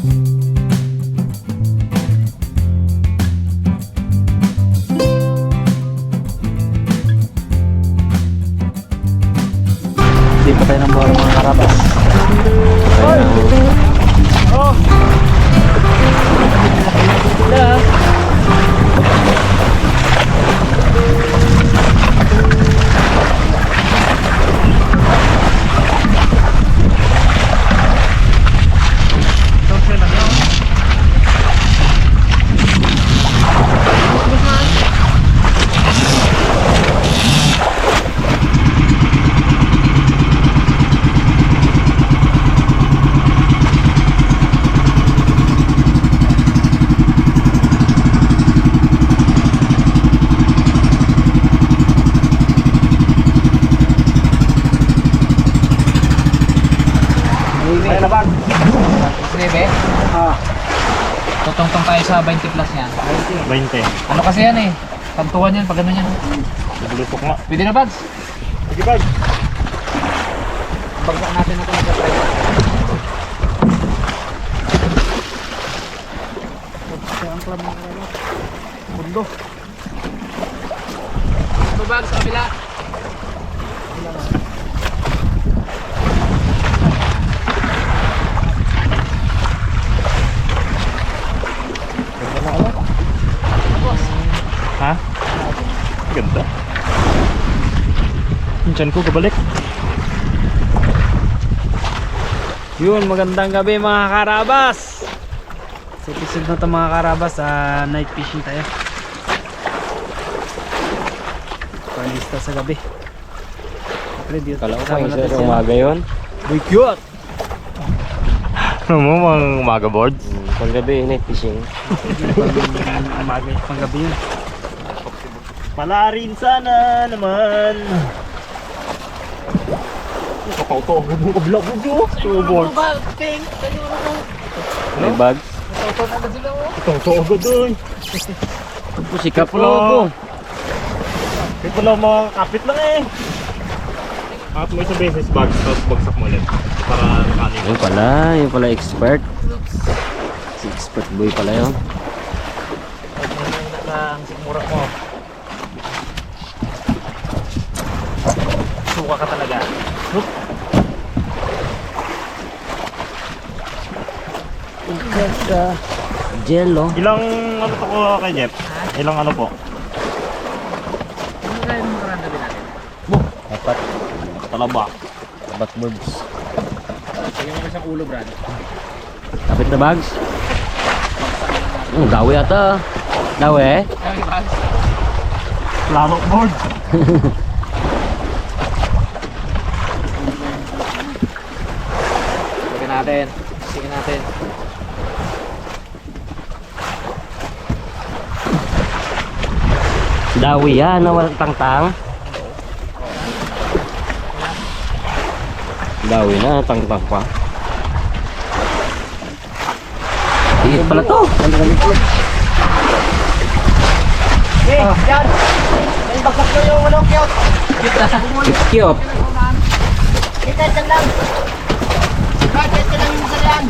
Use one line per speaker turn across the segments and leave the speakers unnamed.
Hindi
20. Ano kasi yan eh? Tantuan yan pag ano yan.
Naglupok nga.
Pwede na bags.
Sige, bag.
Bagsak natin ito nag-try.
Ang club ng. Mundo.
Ano bags sa kabila?
Ha? Ganda. Yung tiyan ko kabalik.
Yun, magandang gabi mga karabas. Sa episode na to mga karabas, ah, night fishing tayo. Panlista sa gabi. Siyempre, dito.
Kala ko
si,
sa umaga yun.
Boy cute!
Ano mo, mga umaga boards?
Hmm, Panggabi, night fishing.
Pang umaga, pang gabi yun.
Pala rin sana naman. Kakauto, huwag mo kabilang mo dyo. Two boards.
May bag.
Kakauto agad doon.
Pusikap
Wala.
lobo.
Kaya pala mga kapit lang eh. Angat mo isang beses bag, tapos bagsak mo ulit. Para nakanin.
Yun pala, yun pala expert. Si expert boy pala yun.
Ang sigmura mo. Suka ka talaga.
Ganda. Jello.
Ilang ano to ko kay Jeff? Ilang ano po?
Ano kaya yung karanda din natin?
Dapat
Talaba.
backboards.
Sige mo isang ulo, Brad.
Kapit na bags. Hmm, dawi ata. Dawi?
Kaya bags.
Plano board.
Sige natin. Sige natin.
Dawi yan, na walang tangtang. Dawi na, tangtang pa. Higit pala to.
Eh, yan! May bagsak ko yung ano!
It's cute.
Kita dyan lang! Bakit ka lang sa yan?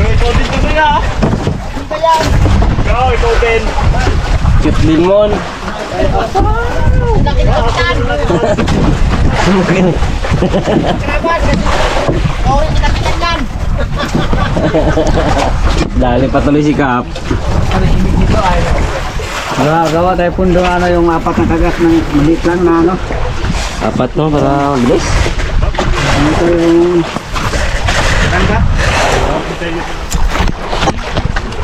Eh, ikaw din ito kuya! Hindi ba yan? Ikaw, ikaw din!
Cute limon.
Laki na kapitan! Rin kinapitan yan!
Dali patuloy si Kap.
Gawa, gawa tayo pundo ano yung apat na kagat ng maliit lang na ano.
Apat no, para mabilis.
Ano ito yung...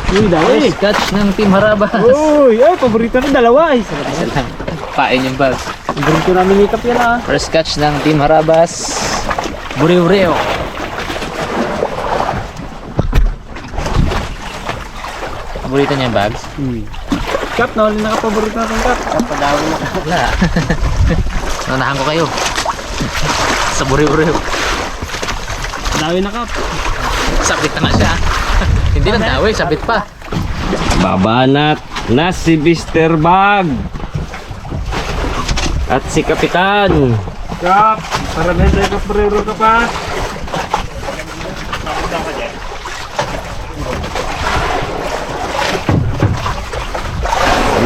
Uy, dawi!
First catch ng Team Harabas.
Uy, ay, paborito ng dalawa.
Isa lang. Pain yung bags.
Paborito namin makeup yan ah.
First catch ng Team Harabas. Bureo-reo. Paborito niya yung bags?
Hmm. Kap, na ulit nakapaborito natin kap. Kapadawi na.
Wala. Nanahan ko kayo. Sa bureo-reo.
Dawi na kap.
Sabit na nga siya. Hindi lang dawi, sabit pa.
Babanat na si Mr. Bag. At si Kapitan.
Kap, para na sa kaprero ka pa.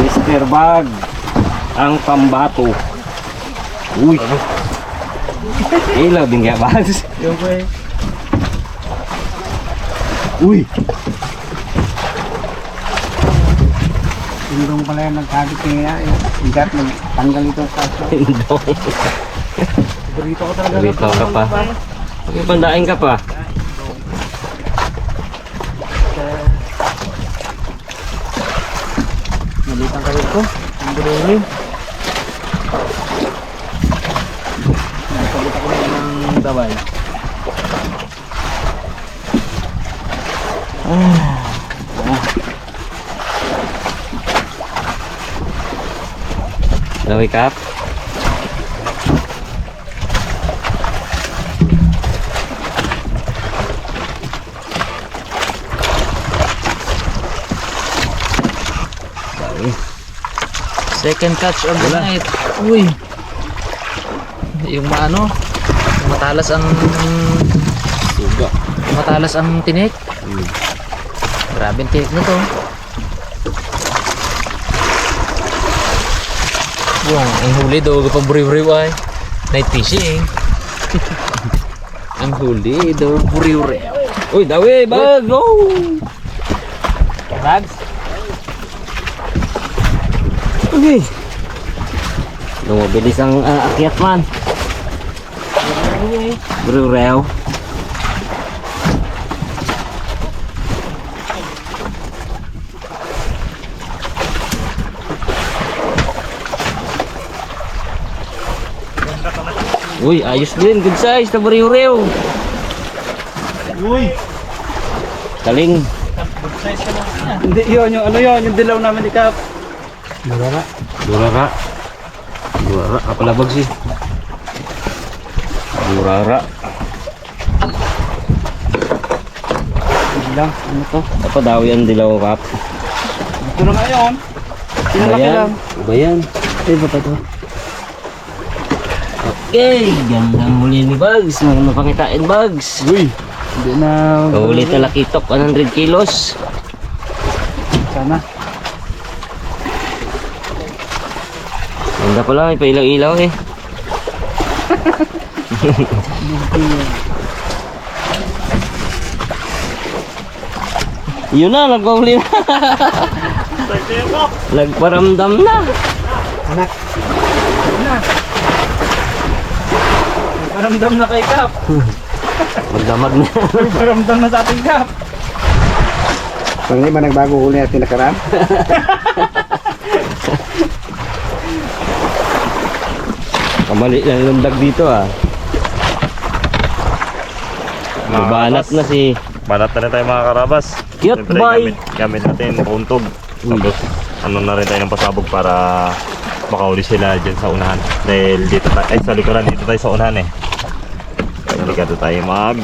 Mr. Bag, ang pambato. Uy. Ano? Ilaw din kaya, Bags.
Yung
Uy.
Tindong pala yung nagkabit niya eh. Igat nagtanggal ito sa
Tindong.
Burrito ko talaga.
Burrito ka pa. May pandain ka pa.
Malitan ka rin ko. Ang buruli. Nagpagit ako ng dabay.
Wake up.
Second catch of the night. Uy. Yung maano, matalas ang
Suga.
matalas ang tinik. Grabe ang tinik nito. Yung ang huli daw pang buriw-buriw ay night fishing. ang huli daw buriw-buriw.
Uy, dawi, bag, go!
Bags?
Okay. Lumabilis ang uh, akyat man. Bro, Uy, ayos din. Good size na bariw-rew.
Uy!
Kaling.
Hindi yun, yung ano yun, yung dilaw namin ni Kap.
Durara. Durara. Durara. Kapalabag sih. Durara.
Lang, ano to?
Apa daw yan dilaw kap?
Ito na nga yun. Pinalaki lang.
Iba yan.
Ito ba to?
Okay, gandang huli ni Bugs. Mga napangitain Bugs.
Uy! Hindi na...
Kahuli na lakitok, 100 kilos.
Sana.
Ganda pala, may pailaw-ilaw eh. Yun na, nagpahuli na. Nagparamdam na.
Anak. Paramdam na kay Kap.
Magdamag na.
Paramdam na sa ating Kap.
Pag ba nagbago huli natin nakaraan?
Kamali lang yung dag dito ah. Mabanat na si
Banat na rin tayo mga karabas.
Cute
Siyempre,
boy.
Gamit, gamit natin kuntog.
Uy.
Tapos ano na rin tayo ng pasabog para makauli sila dyan sa unahan. Dahil dito tayo, ay sa likuran dito tayo sa unahan eh. Delikado tayo mag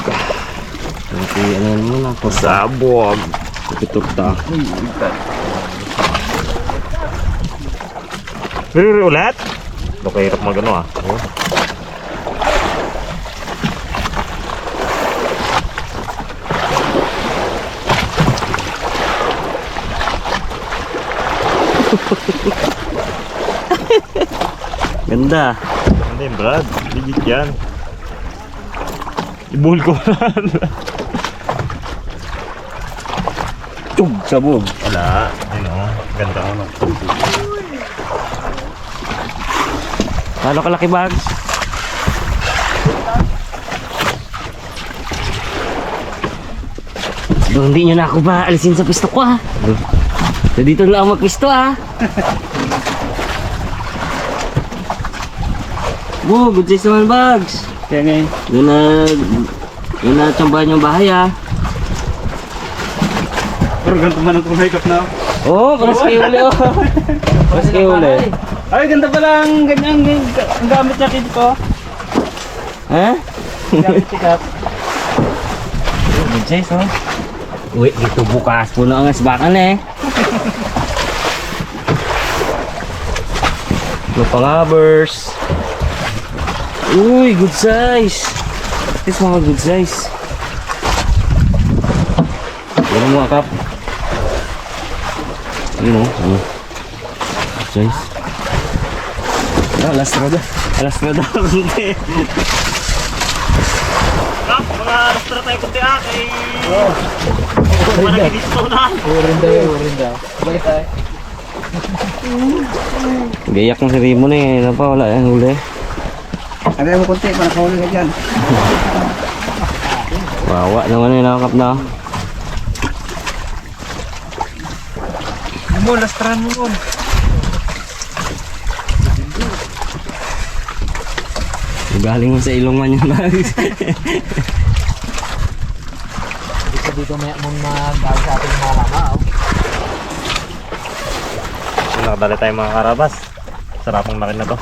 Hindi, ano yan muna.
pasabog.
Tutok-ta.
Pero ulit? Nakahirap mag ano ah. Oh.
Ganda.
Hindi Brad, legit yan. Ibuhol ko na.
Tug, sabog.
Wala. Yun o. Ganda ko no.
Paano kalaki bags? Do, hindi nyo na ako ba alisin sa pisto ko ha? Do, do dito na ako magpisto ha? Bo, good size naman bags.
Kaya ngayon.
Doon na, doon na tsambahan yung bahay ha.
Pero ganito man ang kulay Kap na.
Oo, oh, paras kayo uli oh. Paras kayo uli.
Ay, ganda pala ang ganyan. Ang gamit niya dito.
Ha?
Ang gamit ni Kap.
Good size oh. Uy, dito bukas. Puno ang asbakan eh. Lupangabers. Uy, good size. This mga good size. Yan mo kap. Yun o. Ano? Joyce. Ah, last road. Last road ako kunti.
Ah, mga alas na tayo kunti ah, kay... Malaki dito na.
Gayak ng si Rimo na eh. Ano pa, wala yan huli.
Sabi mo kunti, para kahuli ka dyan.
Wawa naman eh, nakakap na.
Mo, lastran mo mo.
Galing mo sa ilong man yun.
Dito dito may mong mag-gawin sa ating mga lama. Oh.
Nakadali tayo mga karabas. Sarapang makin na to.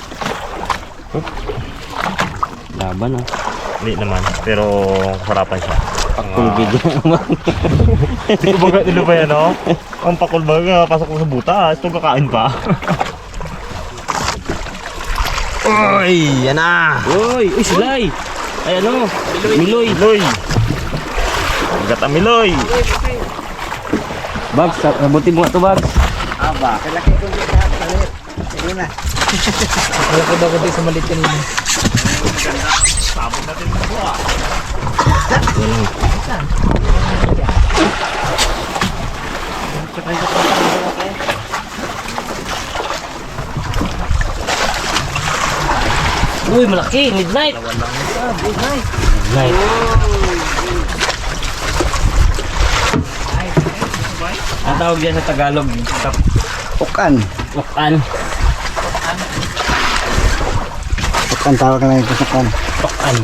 Laban ah.
Hindi naman, pero sarapan siya. Pang,
Full video naman.
Hindi ko baga nilo ba yan, oh? Ang pakul baga, pasok ko sa butas. Ito kakain pa.
Uy, yan na. Uy, uy, silay. Ay ano? Miloy.
Miloy! Bigat ang Miloy!
Bags, nabuti mo nga to, Bags.
Aba, kalaki kunti ka, palit. Sige na.
Malaki daw kunti sa malit kanina.
Sabon natin mo ah.
Uy, malaki. Midnight. Midnight. Ang tawag dyan sa Tagalog, kap-
Ukan.
Ukan.
Ukan tawag na ito sa kan.
Ukan.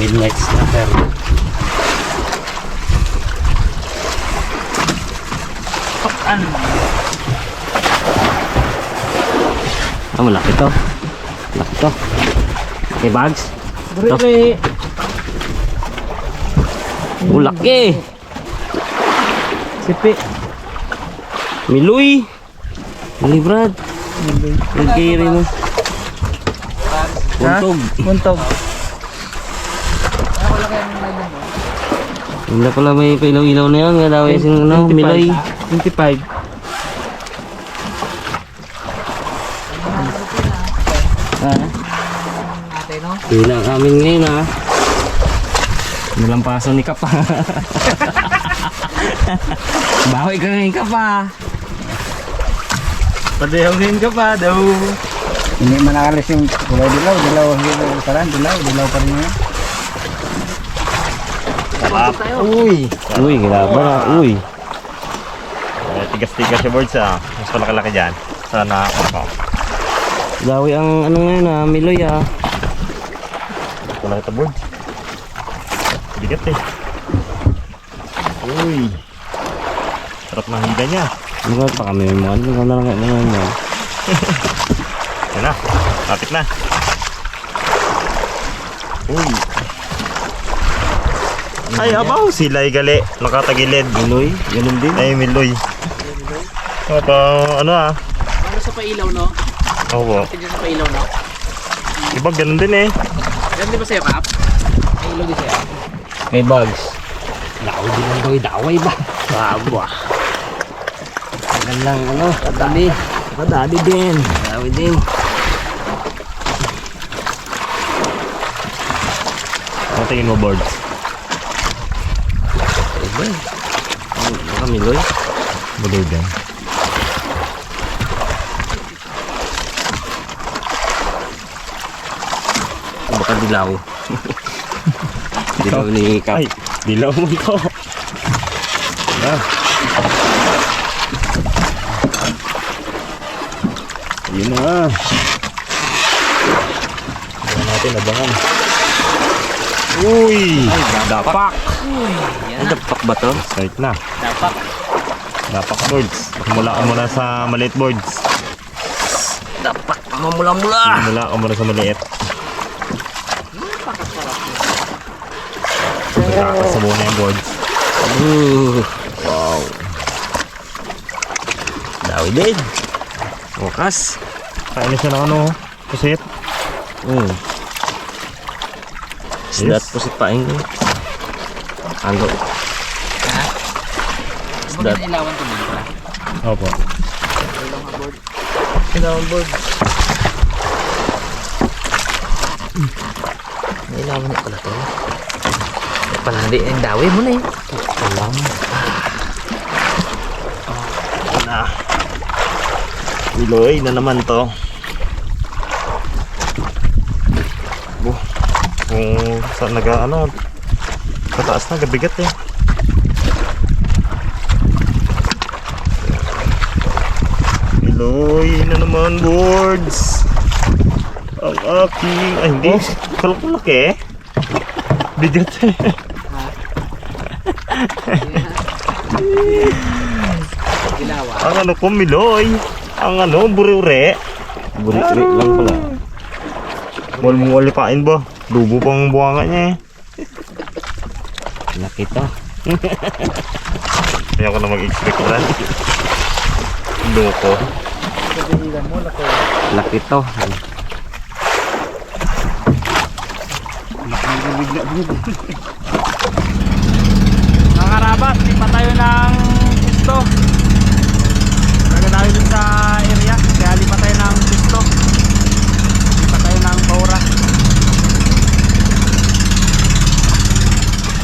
Midnight snapper. Ukan. Ah, malaki to. Malaki to. Okay, bags.
Dre,
Oh, laki.
sipi.
Miloy. Miloy, Brad. Nagkiri mo. Puntog.
Buntog.
Wala pala may pailaw-ilaw na yan. Nga daw yung ano, Miloy.
25.
Ah,
Ate no?
hila ang amin ngayon ah. Nalampasan ni Kapa. Bawi ka ngayon Kapa.
Padayawin ka pa daw.
Hindi man nakalis yung kulay dilaw, dilaw, dilaw pa rin, dilaw, dilaw pa rin yun.
Uy. Uy, grabe na. Uy.
Eh, tigas-tigas yung birds ah. Mas malaki-laki dyan. Sana ako.
Dawi ang ano ngayon ah, Miloy ah.
Malaki ito birds. Bigat eh. Uy. Sarap ng hila niya.
Ano pa kami mo? Ano ka na lang mo?
Na. Kapit na. Uy. Ay, abaw. Sila ay gali. Nakatagilid.
Miloy, ganun din.
Ay, Miloy. Ito, ano ah.
Ano sa pailaw no?
Oo.
Tignan sa pailaw no?
Iba ganun din eh.
Ganun di ba sa'yo kap? Pailaw di sa'yo.
May bugs.
Daway din ang daway, daway ba?
Baba. Tagal lang ano, kadali. Kadali din. Dawi din.
Ano tingin mo, birds?
Iba. Ano ka Miloy?
Buloy din.
Baka dilaw. dilaw ni Kap.
Ay, dilaw mo ito. Ah. Yun na. Abangan natin, abangan. Uy! Ay, dapak!
Ay, dapak ba to?
Start na.
Dapat.
Dapak boards. Mula ka muna sa maliit boards.
Dapak. Mamula-mula.
Mula ka muna sa maliit. Pagkakas sa muna yung boards.
Uh, wow. Dawi din. Wakas.
Kain na siya ng ano, pusit.
Hmm. Isdat po si Paing.
Ha?
That-
Huwag ilawan to dito.
Opo.
Nga board.
Pinambod.
Nailawan na pala to. Palandi, ang dawi mo na eh.
Alam. Na. Iloy na naman to. Kung saan naga ano, kataas na, gabigat eh. Iloy na naman, boards. Ang aking, ay hindi, kalkulak eh. Bigat eh. Ang ano ko, Miloy. Ang ano, buri-ure. Buri-ure lang pala. Wal mo walipain ba? Dubo pang buwanga niya eh.
Laki to.
Kaya ko na mag-expect rin. Loko.
Laki to.
Mga karabas, di pa tayo ng pisto. Talaga tayo dun sa area. Kaya di pa tayo ng pisto. Di pa tayo ng paura.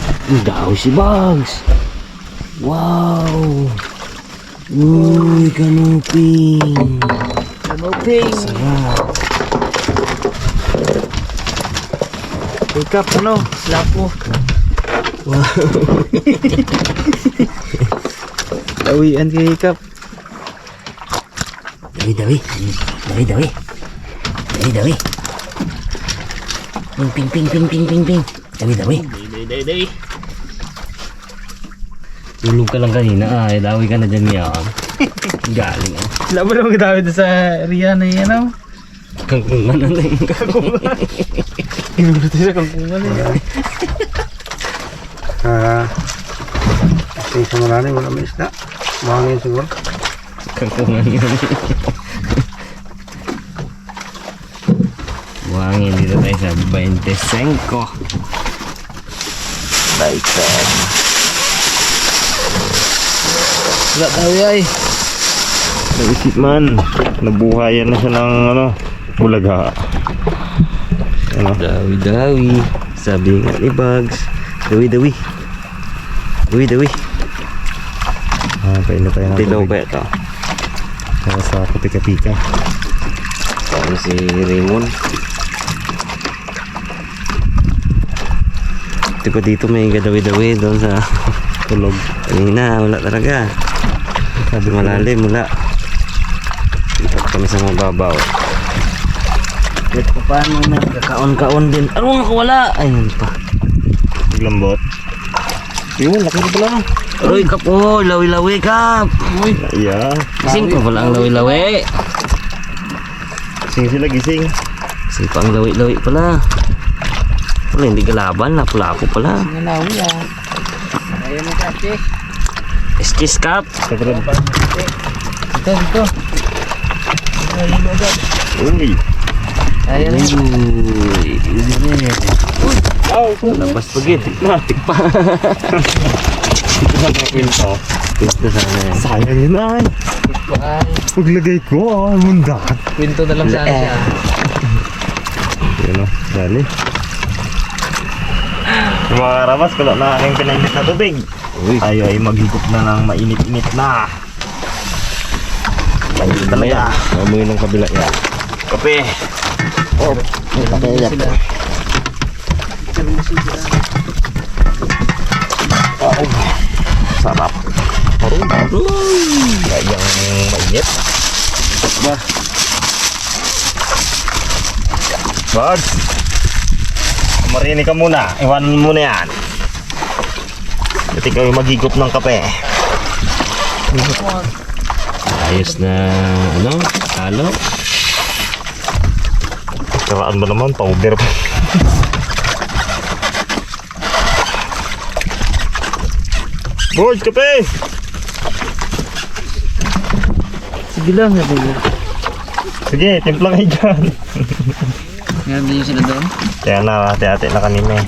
Ang daw si Bugs. Wow. Uy, kanuping.
Kanuping.
Sarap.
Wake up, ano? Slap mo. Tawian kay Hikap.
Dawi, dawi. Dawi, dawi. Dawi, dawi. Ping, ping, ping, ping, ping, ping, ping. Dawi, dawi.
Day, day, day.
Tulog ka lang kanina. Ay, dawi ka na dyan yan. Galing ah.
Wala mo lang kita sa area na yan, ano?
Kangkungan na lang.
Inulit tayo sa kangkungan eh.
Ah, kasi sa marami wala may isda. Mahangin siguro.
Kangkungan yun. Buhangin dito tayo sa 25. Baitan.
Wala tayo ay.
Naisip man. Nabuhayan na siya ng ano, bulaga. Ano?
Dawi-dawi. Sabi nga ni Bugs. Dawi-dawi. Dawi-dawi.
Ah, paino tayo ng
Tilaw ba ito?
Para sa putika-pika.
Ano si Raymond? Ko dito may gadawi-dawi doon sa tulog. Kanina, wala talaga. Sabi malalim, wala. Dito kami sa mababaw. Kahit pa paano na, kakaon-kaon din. Ano nga wala? Ayun pa.
Lambot. Yun, laki na pala.
Uy, kap, oh, lawi-lawi, kap. Uy,
Yeah.
gising pa pala ang lawi-lawi.
Gising sila, gising.
Gising pa ang lawi-lawi pala. Wala, hindi kalaban, lapu-lapu pala.
Nanawi ah. Ayaw mo kasi.
Eskis, kap.
Kaparad.
Dito, dito. Ayaw mo agad.
Uy.
Ayaw na.
Uy, easy rin. Labas pa gid. Matik pa.
Pinto.
Gusto sana yan.
Sayang yun ay.
Ay,
Paglagay ko, ah, mundak.
kwento na lang sana siya.
Yun o, dali. Yung mga karabas, kulo na aking pinainit na tubig.
Uy,
Tayo ay maghigop na ng mainit-init na. Mainit talaga.
Amoy ng kabila yan.
Kape.
Oh, kape yan.
Sila.
Sarap. Gayang mainit. Ba. Bard. Marini ka muna. Iwanan mo na yan. At ikaw yung maghigop ng kape.
Ayos na, ano, halo.
Karaan ba naman? Powder pa. Board, kape!
Sige lang, sabi niya.
Sige, timpla kayo dyan.
Meron din yung sila doon.
Kaya na, ate-ate na kanina eh.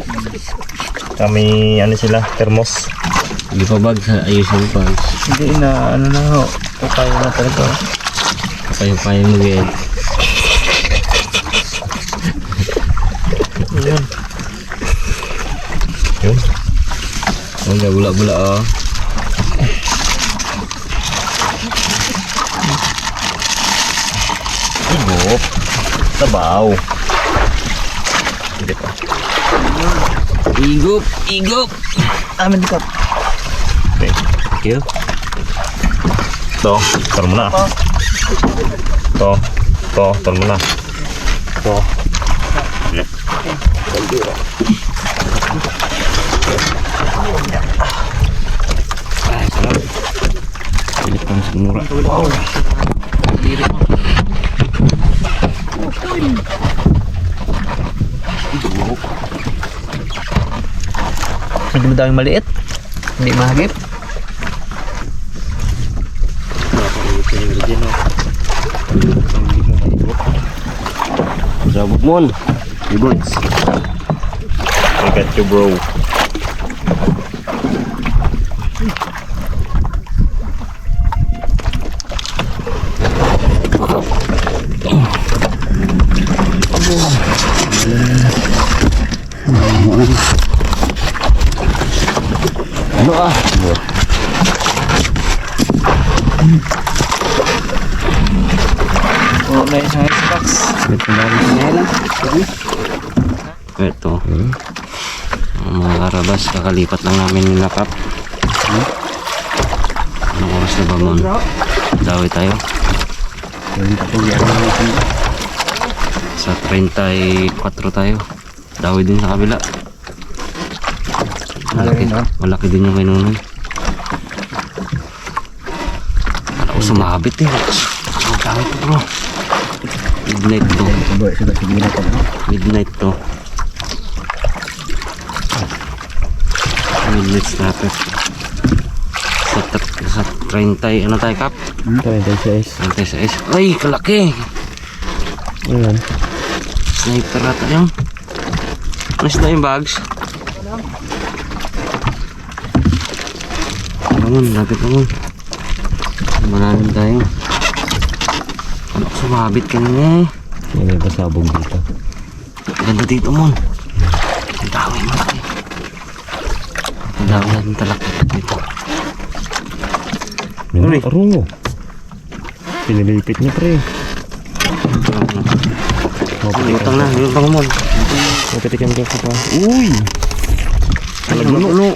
Kami, ano sila, thermos.
Hindi pa bag, ayusin pa.
Hindi na, ano na ho. Kaya na talaga.
Payo-payo mo gaya.
Yun.
Oh, nggak bula-bula oh.
Igop. Sabaw.
Igop, igop.
Amin ka.
Okay.
Thank you.
Ito, tar mo na. Ito, ito, tar mo na. Ito.
Pilit pang sinura.
Hindi mo daming maliit. Hindi mahagip.
Sabog mo. Ibods.
I got you, bro.
Ano ah?
Oo, na isang Xbox.
Ito na rin Ito. Ang mga karabas, kakalipat lang namin nila kap. Anong oras na ba mon? Dawi tayo. Sa 34 tayo. Dawi din sa kabila. Malaki, malaki din yung kainunan. Wala ko sumabit eh. Ang dami bro. Midnight to.
Na.
Midnight to. Midnight snapper. Sa, sa 30, ano tayo kap?
36.
36. Ay, kalaki!
Ayan.
Sniper ata yun. Ano na yung bags? Naman, lapit naman. Malalim tayo. Sumabit kanina eh.
May pasabog dito.
Ganda dito mon. Ang dami malaki. Ang dami natin talakit dito.
Uy, arungo. Pinilipit niya pre.
Lutang na, lutang mon.
Mapitikan ka pa. Uy!
Ay, lulo.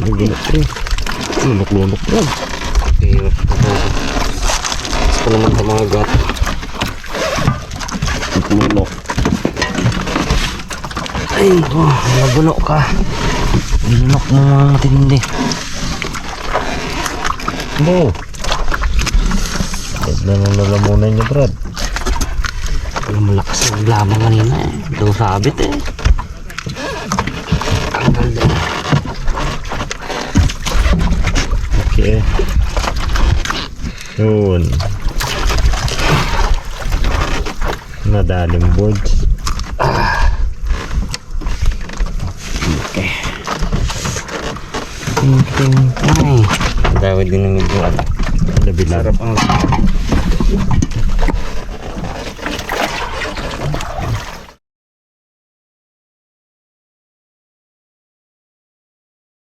Nagulok pre. Lunok-lunok yan.
Hirap ko naman sa mga gat.
Lunok.
Ay, oh, nagulo ka. Ilunok mo mga matindi.
Bo. Ba't na nang lalamunan niya, Brad?
Malakas ang lamang kanina eh. Ito sabit eh.
Okay. Yun. Nadalim boards.
Ting, ting, ay. Dawid din ng medyo ano.
Nabilar.
Sarap ang